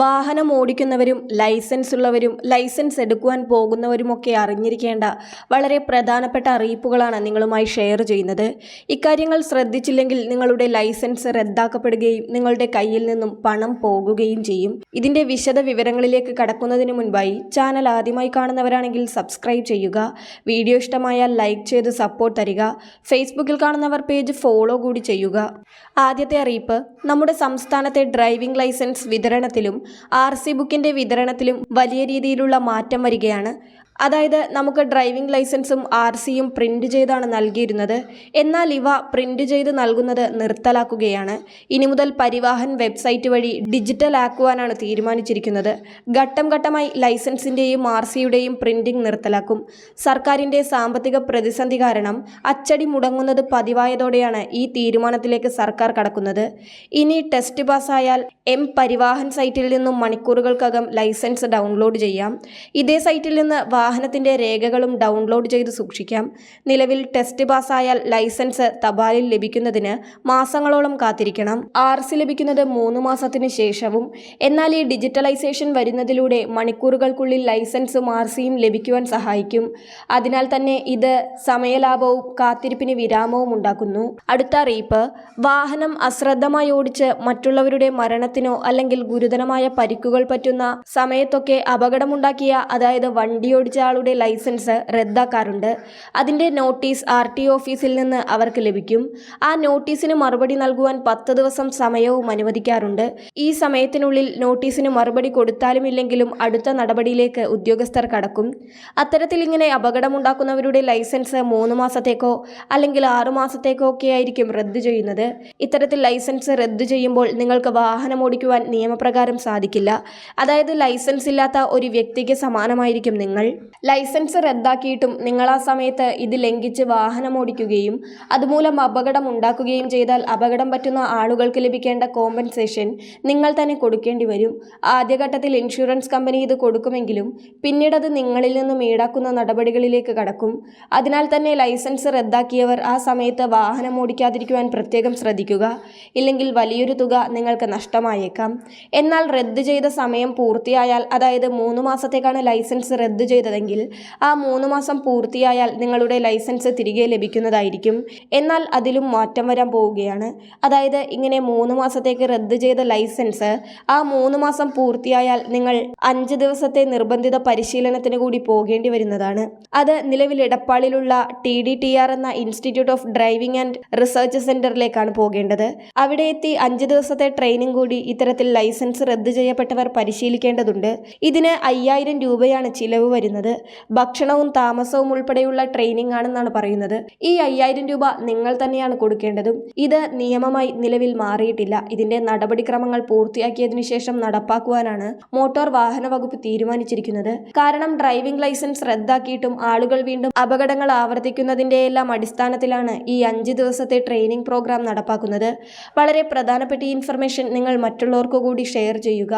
വാഹനം ഓടിക്കുന്നവരും ലൈസൻസ് ഉള്ളവരും ലൈസൻസ് എടുക്കുവാൻ പോകുന്നവരുമൊക്കെ അറിഞ്ഞിരിക്കേണ്ട വളരെ പ്രധാനപ്പെട്ട അറിയിപ്പുകളാണ് നിങ്ങളുമായി ഷെയർ ചെയ്യുന്നത്. ഇക്കാര്യങ്ങൾ ശ്രദ്ധിച്ചില്ലെങ്കിൽ നിങ്ങളുടെ ലൈസൻസ് റദ്ദാക്കപ്പെടുകയും നിങ്ങളുടെ കയ്യിൽ നിന്നും പണം പോകുകയും ചെയ്യും. ഇതിന്റെ വിശദ വിവരങ്ങളിലേക്ക് കടക്കുന്നതിന് മുൻപായി ചാനൽ ആദ്യമായി കാണുന്നവരാണെങ്കിൽ സബ്സ്ക്രൈബ് ചെയ്യുക. വീഡിയോ ഇഷ്ടമായാൽ ലൈക്ക് ചെയ്ത് സപ്പോർട്ട് തരിക. ഫേസ്ബുക്കിൽ കാണുന്നവർ പേജ് ഫോളോ കൂടി ചെയ്യുക. ആദ്യത്തെ അറിയിപ്പ് നമ്മുടെ സംസ്ഥാനത്തെ ഡ്രൈവിംഗ് ലൈസൻസ് വിതരണത്തിലും ആർ സി ബുക്കിന്റെ വിതരണത്തിലും വലിയ രീതിയിലുള്ള മാറ്റം വരികയാണ്. അതായത് നമുക്ക് ഡ്രൈവിംഗ് ലൈസൻസും ആർ സിയും പ്രിന്റ് ചെയ്താണ് നൽകിയിരുന്നത്. എന്നാൽ ഇവ പ്രിന്റ് ചെയ്ത് നൽകുന്നത് നിർത്തലാക്കുകയാണ്. ഇനി മുതൽ പരിവാഹൻ വെബ്സൈറ്റ് വഴി ഡിജിറ്റൽ ആക്കുവാനാണ് തീരുമാനിച്ചിരിക്കുന്നത്. ഘട്ടം ഘട്ടമായി ലൈസൻസിന്റെയും ആർ സിയുടെയും പ്രിന്റിംഗ് നിർത്തലാക്കും. സർക്കാരിന്റെ സാമ്പത്തിക പ്രതിസന്ധി കാരണം അച്ചടി മുടങ്ങുന്നത് പതിവായതോടെയാണ് ഈ തീരുമാനത്തിലേക്ക് സർക്കാർ കടക്കുന്നത്. ഇനി ടെസ്റ്റ് പാസ്സായാൽ എം പരിവാഹൻ സൈറ്റിൽ നിന്നും മണിക്കൂറുകൾക്കകം ലൈസൻസ് ഡൗൺലോഡ് ചെയ്യാം. ഇതേ സൈറ്റിൽ നിന്ന് വാഹനത്തിന്റെ രേഖകളും ഡൗൺലോഡ് ചെയ്ത് സൂക്ഷിക്കാം. നിലവിൽ ടെസ്റ്റ് പാസ്സായാൽ ലൈസൻസ് തപാലിൽ ലഭിക്കുന്നതിന് മാസങ്ങളോളം കാത്തിരിക്കണം. ആർ സി ലഭിക്കുന്നത് മൂന്ന് മാസത്തിന് ശേഷവും. എന്നാൽ ഈ ഡിജിറ്റലൈസേഷൻ വരുന്നതിലൂടെ മണിക്കൂറുകൾക്കുള്ളിൽ ലൈസൻസും ആർ സിയും ലഭിക്കുവാൻ സഹായിക്കും. അതിനാൽ തന്നെ ഇത് സമയലാഭവും കാത്തിരിപ്പിന് വിരാമവും ഉണ്ടാക്കുന്നു. അടുത്ത അറിയിപ്പ്. വാഹനം അശ്രദ്ധമായി ഓടിച്ച് മറ്റുള്ളവരുടെ മരണത്തിനോ അല്ലെങ്കിൽ ഗുരുതരമായ പരിക്കുകൾ പറ്റുന്ന സമയത്തൊക്കെ അപകടമുണ്ടാക്കിയ അതായത് വണ്ടി ആളുടെ ലൈസൻസ് റദ്ദാക്കാറുണ്ട്. അതിന്റെ നോട്ടീസ് ആർ ടി ഓഫീസിൽ നിന്ന് അവർക്ക് ലഭിക്കും. ആ നോട്ടീസിന് മറുപടി നൽകുവാൻ പത്ത് ദിവസം സമയവും അനുവദിക്കാറുണ്ട്. ഈ സമയത്തിനുള്ളിൽ നോട്ടീസിന് മറുപടി കൊടുത്താലും ഇല്ലെങ്കിലും അടുത്ത നടപടിയിലേക്ക് ഉദ്യോഗസ്ഥർ കടക്കും. അത്തരത്തിൽ ഇങ്ങനെ അപകടമുണ്ടാക്കുന്നവരുടെ ലൈസൻസ് മൂന്ന് മാസത്തേക്കോ അല്ലെങ്കിൽ ആറു മാസത്തേക്കോ ഒക്കെ ആയിരിക്കും റദ്ദു ചെയ്യുന്നത്. ഇത്തരത്തിൽ ലൈസൻസ് റദ്ദു ചെയ്യുമ്പോൾ നിങ്ങൾക്ക് വാഹനം ഓടിക്കുവാൻ നിയമപ്രകാരം സാധിക്കില്ല. അതായത് ലൈസൻസ് ഇല്ലാത്ത ഒരു വ്യക്തിക്ക് സമാനമായിരിക്കും നിങ്ങൾ. ലൈസൻസ് റദ്ദാക്കിയിട്ടും നിങ്ങൾ ആ സമയത്ത് ഇത് ലംഘിച്ച് വാഹനം ഓടിക്കുകയും അതുമൂലം അപകടം ഉണ്ടാക്കുകയും ചെയ്താൽ അപകടം പറ്റുന്ന ആളുകൾക്ക് ലഭിക്കേണ്ട കോമ്പൻസേഷൻ നിങ്ങൾ തന്നെ കൊടുക്കേണ്ടി വരും. ആദ്യഘട്ടത്തിൽ ഇൻഷുറൻസ് കമ്പനി ഇത് കൊടുക്കുമെങ്കിലും പിന്നീട് അത് നിങ്ങളിൽ നിന്നും ഈടാക്കുന്ന നടപടികളിലേക്ക് കടക്കും. അതിനാൽ തന്നെ ലൈസൻസ് റദ്ദാക്കിയവർ ആ സമയത്ത് വാഹനം ഓടിക്കാതിരിക്കുവാൻ പ്രത്യേകം ശ്രദ്ധിക്കുക. ഇല്ലെങ്കിൽ വലിയൊരു തുക നിങ്ങൾക്ക് നഷ്ടമായേക്കാം. എന്നാൽ റദ്ദ് ചെയ്ത സമയം പൂർത്തിയായാൽ അതായത് മൂന്ന് മാസത്തേക്കാണ് ലൈസൻസ് റദ്ദ് ചെയ്തതെങ്കിൽ ആ മൂന്ന് മാസം പൂർത്തിയായാൽ നിങ്ങളുടെ ലൈസൻസ് തിരികെ ലഭിക്കുന്നതായിരിക്കും. എന്നാൽ അതിലും മാറ്റം വരാൻ പോവുകയാണ്. അതായത് ഇങ്ങനെ മൂന്ന് മാസത്തേക്ക് റദ്ദ് ചെയ്ത ലൈസൻസ് ആ മൂന്ന് മാസം പൂർത്തിയായാൽ നിങ്ങൾ അഞ്ച് ദിവസത്തെ നിർബന്ധിത പരിശീലനത്തിന് കൂടി പോകേണ്ടി വരുന്നതാണ്. അത് നിലവിൽ ഇടപ്പാളിലുള്ള ടി ഡി ടി ആർ എന്ന institute of driving and research സെന്ററിലേക്കാണ് പോകേണ്ടത്. അവിടെ എത്തി അഞ്ച് ദിവസത്തെ ട്രെയിനിങ് കൂടി ഇത്തരത്തിൽ ലൈസൻസ് റദ്ദ് ചെയ്യപ്പെട്ടവർ പരിശീലിക്കേണ്ടതുണ്ട്. ഇതിന് അയ്യായിരം രൂപയാണ് ചിലവ് വരുന്നത്. ഭക്ഷണവും താമസവും ഉൾപ്പെടെയുള്ള ട്രെയിനിങ് ആണെന്നാണ് പറയുന്നത്. ഈ അയ്യായിരം രൂപ നിങ്ങൾ തന്നെയാണ് കൊടുക്കേണ്ടതും. ഇത് നിയമമായി നിലവിൽ മാറിയിട്ടില്ല. ഇതിന്റെ നടപടിക്രമങ്ങൾ പൂർത്തിയാക്കിയതിനു ശേഷം നടപ്പാക്കുവാനാണ് മോട്ടോർ വാഹന വകുപ്പ് തീരുമാനിച്ചിരിക്കുന്നത്. കാരണം ഡ്രൈവിംഗ് ലൈസൻസ് റദ്ദാക്കിയിട്ടും ആളുകൾ വീണ്ടും അപകടങ്ങൾ ആവർത്തിക്കുന്നതിന്റെ എല്ലാം അടിസ്ഥാനത്തിലാണ് ഈ അഞ്ച് ദിവസത്തെ ട്രെയിനിങ് പ്രോഗ്രാം നടപ്പാക്കുന്നത്. വളരെ പ്രധാനപ്പെട്ട ഈ ഇൻഫർമേഷൻ നിങ്ങൾ മറ്റുള്ളവർക്കു കൂടി ഷെയർ ചെയ്യുക.